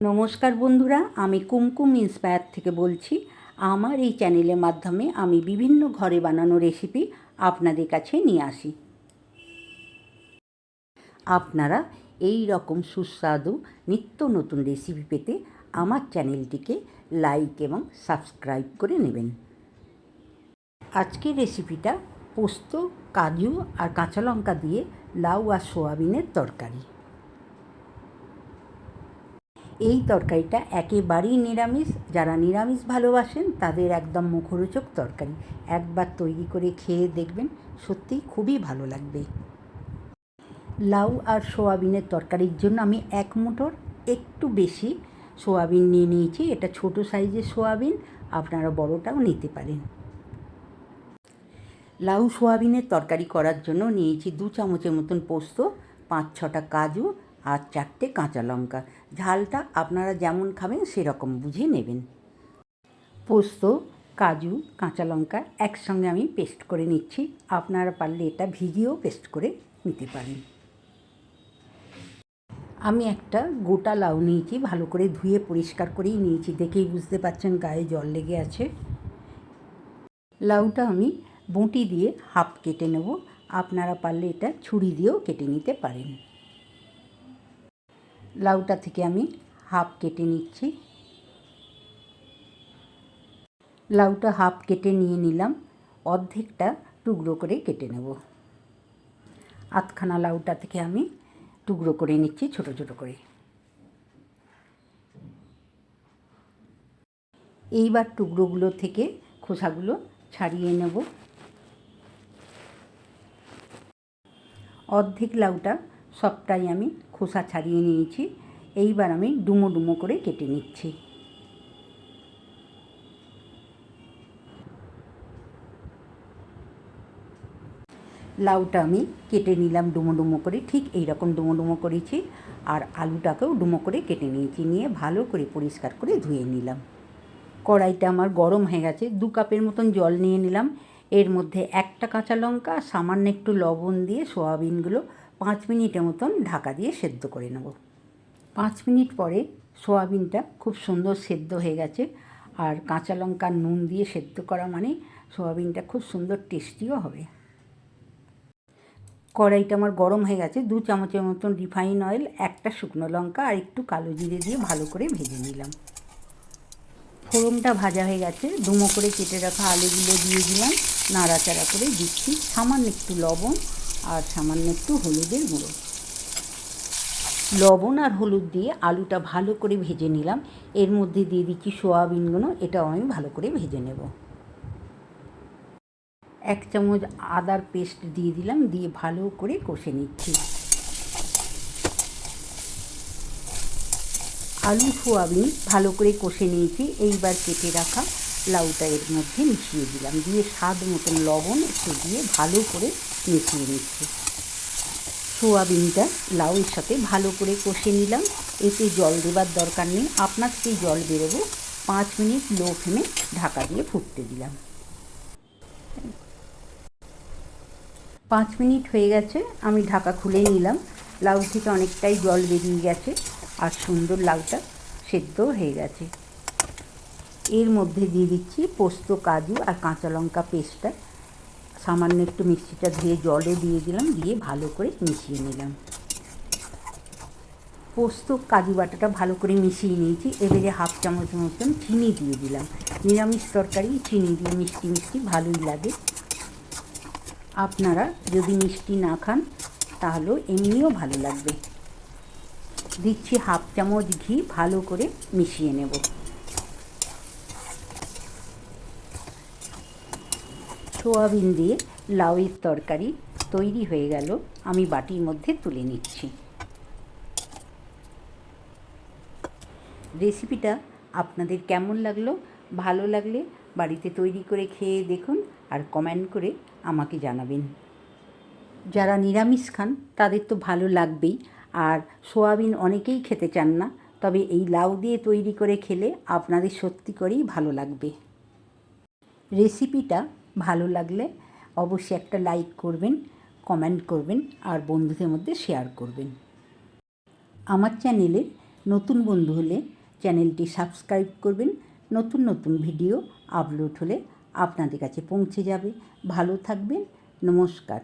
নমস্কার বন্ধুরা, আমি কুমকুম ইন্সপায়ার থেকে বলছি। আমার এই চ্যানেলের মাধ্যমে আমি বিভিন্ন ঘরে বানানো রেসিপি আপনাদের কাছে নিয়ে আসি। আপনারা এই রকম সুস্বাদু নিত্য নতুন রেসিপি পেতে আমার চ্যানেলটিকে লাইক এবং সাবস্ক্রাইব করে নেবেন। আজকের রেসিপিটা পোস্ত, কাজু আর কাঁচা লঙ্কা দিয়ে লাউ আর সোয়াবিনের তরকারি। এই তরকারিটা একেবারেই নিরামিষ। যারা নিরামিষ ভালোবাসেন, তাদের একদম মুখরোচক তরকারি। একবার তৈরি করে খেয়ে দেখবেন, সত্যিই খুবই ভালো লাগবে। লাউ আর সোয়াবিনের তরকারির জন্য আমি এক মুঠোর একটু বেশি সোয়াবিন নিয়ে নিয়েছি। এটা ছোট সাইজের সোয়াবিন, আপনারা বড়টাও নিতে পারেন। লাউ সোয়াবিনের তরকারি করার জন্য নিয়েছি দু চামচের মতন পোস্ত, পাঁচ ছটা কাজু আর চারটে কাঁচা লঙ্কা। ঝালটা আপনারা যেমন খাবেন, সেরকম বুঝে নেবেন। পোস্ত, কাজু, কাঁচা লঙ্কা একসঙ্গে আমি পেস্ট করে নিচ্ছি। আপনারা পারলে এটা ভিজিয়েও পেস্ট করে নিতে পারেন। আমি একটা গোটা লাউ নিয়েছি, ভালো করে ধুয়ে পরিষ্কার করেই নিয়েছি। দেখেই বুঝতে পারছেন গায়ে জল লেগে আছে। লাউটা আমি বঁটি দিয়ে হাফ কেটে নেব। আপনারা পারলে এটা ছুরি দিয়েও কেটে নিতে পারেন। লাউটা থেকে আমি হাফ কেটে নিচ্ছি। লাউটা হাফ কেটে নিয়ে নিলাম, অর্ধেকটা টুকরো করে কেটে নেব। আধখানা লাউটা থেকে আমি টুকরো করে নিচ্ছি, ছোট ছোট করে। এইবার টুকরোগুলো থেকে খোসাগুলো ছাড়িয়ে নেব। অর্ধেক লাউটা সবটাই আমি খোসা ছাড়িয়ে নিয়েছি। এইবার আমি ডুমো ডুমো করে কেটে নিচ্ছি। লাউটা আমি কেটে নিলাম ডুমো ডুমো করে। ঠিক এই রকম ডুমো ডুমো করেছি। আর আলুটাকেও ডুমো করে কেটে নিয়েছি। নিয়ে ভালো করে পরিষ্কার করে ধুয়ে নিলাম। কড়াইটা আমার গরম হয়ে গেছে। দু কাপের মতন জল নিয়ে নিলাম। এর মধ্যে একটা কাঁচা লঙ্কা, সামান্য একটু লবণ দিয়ে সোয়াবিনগুলো পাঁচ মিনিটের মতন ঢাকা দিয়ে সেদ্ধ করে নেব। পাঁচ মিনিট পরে সোয়াবিনটা খুব সুন্দর সেদ্ধ হয়ে গেছে আর কাঁচা লঙ্কা নুন দিয়ে সেদ্ধ করা মানে সোয়াবিনটা খুব সুন্দর টেস্টিও হবে। কড়াইটা আমার গরম হয়ে গেছে, দু চামচের মতন রিফাইন অয়েল, একটা শুকনো লঙ্কা আর একটু কালো জিরে দিয়ে ভালো করে ভেজে নিলাম। ফোড়নটা ভাজা হয়ে গেছে ডুমো করে কেটে রাখা আলুগুলো দিয়ে দিলাম, নাড়াচাড়া করে দিচ্ছি। সামান্য একটু লবণ আর সামান্য একটু হলুদের গুঁড়ো। লবণ আর হলুদ দিয়ে আলুটা ভালো করে ভেজে নিলাম। এর মধ্যে দিয়ে দিচ্ছি সোয়াবিনগুলো এটাও আমি ভালো করে ভেজে নেব। এক চামচ আদার পেস্ট দিয়ে দিলাম, দিয়ে ভালো করে কষে নিচ্ছি। আলু, সোয়াবিন ভালো করে কষে নিয়েছি। এইবার কেটে রাখা লাউটা এর মধ্যে মিশিয়ে দিলাম। দিয়ে স্বাদ মতন লবণ একটু দিয়ে ভালো করে মিশিয়ে নিচ্ছি। সোয়াবিনটা লাউয়ের সাথে ভালো করে কষে নিলাম। এতে জল দেবার দরকার নেই। আপনার সেই জল বেরোবো। পাঁচ মিনিট লো ফ্লেমে ঢাকা দিয়ে ফুটতে দিলাম। পাঁচ মিনিট হয়ে গেছে। আমি ঢাকা খুলে নিলাম। লাউ থেকে অনেকটাই জল বেরিয়ে গেছে। আর সুন্দর লাউটা সেদ্ধ হয়ে গেছে। এর মধ্যে দিয়ে দিচ্ছি পোস্ত, কাজু আর কাঁচা লঙ্কা পেস্টটা। সামান্য একটু মিষ্টিটা ধুয়ে জলে দিয়ে দিলাম, দিয়ে ভালো করে মিশিয়ে নিলাম। পোস্ত কাজু বাটাটা ভালো করে মিশিয়ে নিয়েছি, এবারে হাফ চামচ মতন চিনি দিয়ে দিলাম। নিরামিষ তরকারি, চিনি দিয়ে মিষ্টি মিষ্টি ভালোই লাগে। আপনারা যদি মিষ্টি না খান, তাহলেও এমনিও ভালো লাগবে। দিচ্ছি হাফ চামচ ঘি, ভালো করে মিশিয়ে নেব। সোয়াবিন দিয়ে লাউয়ের তরকারি তৈরি হয়ে গেল। আমি বাটির মধ্যে তুলে নিচ্ছি। রেসিপিটা আপনাদের কেমন লাগল, ভালো লাগলে বাড়িতে তৈরি করে খেয়ে দেখুন আর কমেন্ট করে আমাকে জানাবেন। যারা নিরামিষ খান, তাদের তো ভালো লাগবেই। আর সোয়াবিন অনেকেই খেতে চান না, তবে এই লাউ দিয়ে তৈরি করে খেলে আপনাদের সত্যি করেই ভালো লাগবে। রেসিপিটা ভালো লাগলে অবশ্যই একটা লাইক করবেন কমেন্ট করবেন আর বন্ধুদের মধ্যে শেয়ার করবেন। আমার চ্যানেলের নতুন বন্ধু হলে চ্যানেলটি সাবস্ক্রাইব করবেন। নতুন নতুন ভিডিও আপলোড হলে আপনাদের কাছে পৌঁছে যাবে। ভালো থাকবেন। নমস্কার।